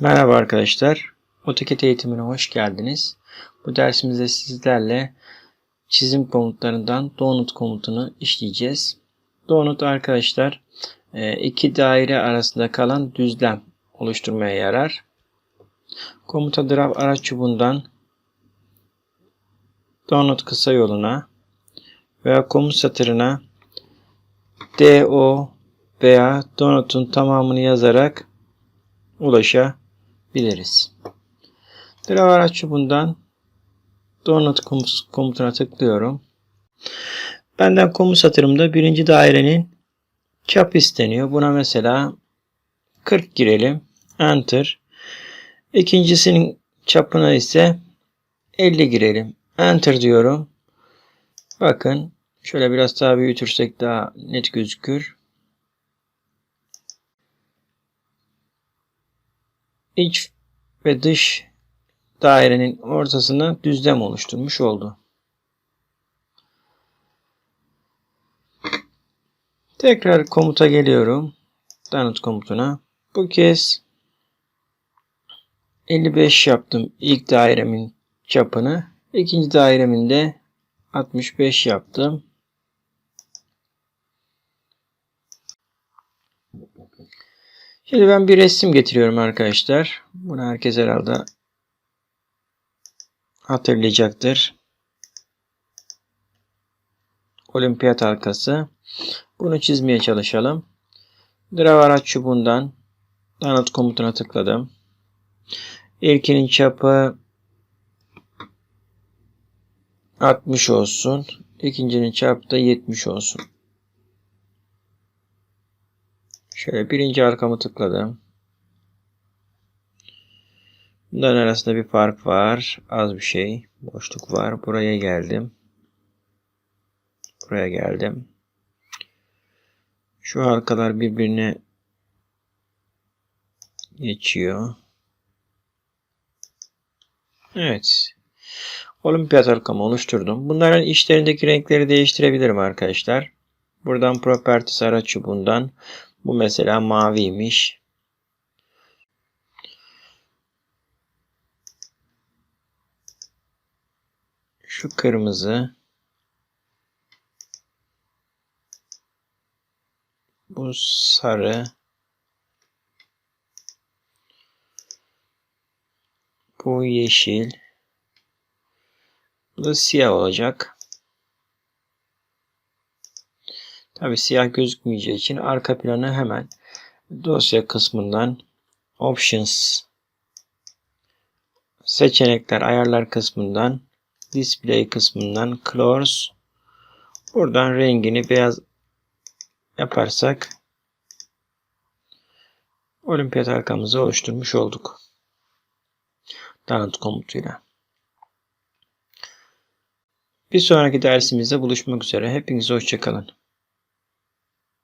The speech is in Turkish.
Merhaba arkadaşlar. AutoCAD eğitimine hoş geldiniz. Bu dersimizde sizlerle çizim komutlarından donut komutunu işleyeceğiz. Donut arkadaşlar e, iki daire arasında kalan düzlem oluşturmaya yarar. Komuta draw araç çubuğundan donut kısa yoluna veya komut satırına do veya donutun tamamını yazarak ulaşabiliriz. Draw araç çubuğundan donut komutuna tıklıyorum. Benden komut satırımda birinci dairenin çap isteniyor. Buna mesela 40 girelim. Enter. İkincisinin çapına ise 50 girelim. Enter diyorum. Bakın şöyle biraz daha büyütürsek daha net gözükür. iç ve dış dairenin ortasına düzlem oluşturmuş oldu. Tekrar komuta geliyorum. Donut komutuna. Bu kez 55 yaptım ilk dairemin çapını. İkinci dairemin de 65 yaptım. Şimdi ben bir resim getiriyorum arkadaşlar. Bunu herkes herhalde hatırlayacaktır. Olimpiyat halkası. Bunu çizmeye çalışalım. Draw araç çubuğundan Donut komutuna tıkladım. İlkinin çapı 60 olsun. İkincinin çapı da 70 olsun. Şöyle birinci arkamı tıkladım. Bunların arasında bir fark var. Az bir şey. Boşluk var. Buraya geldim. Buraya geldim. Şu halkalar birbirine geçiyor. Evet. Olimpiyat halkamı oluşturdum. Bunların içlerindeki renkleri değiştirebilirim arkadaşlar. Buradan Properties araç çubuğundan bu mesela maviymiş. Şu kırmızı. Bu sarı. Bu yeşil. Bu da siyah olacak. Tabi siyah gözükmeyeceği için arka planı hemen dosya kısmından Options seçenekler ayarlar kısmından Display kısmından Close buradan rengini beyaz yaparsak olimpiyat arkamızı oluşturmuş olduk. Donut komutuyla. Bir sonraki dersimizde buluşmak üzere. Hepinize hoşçakalın.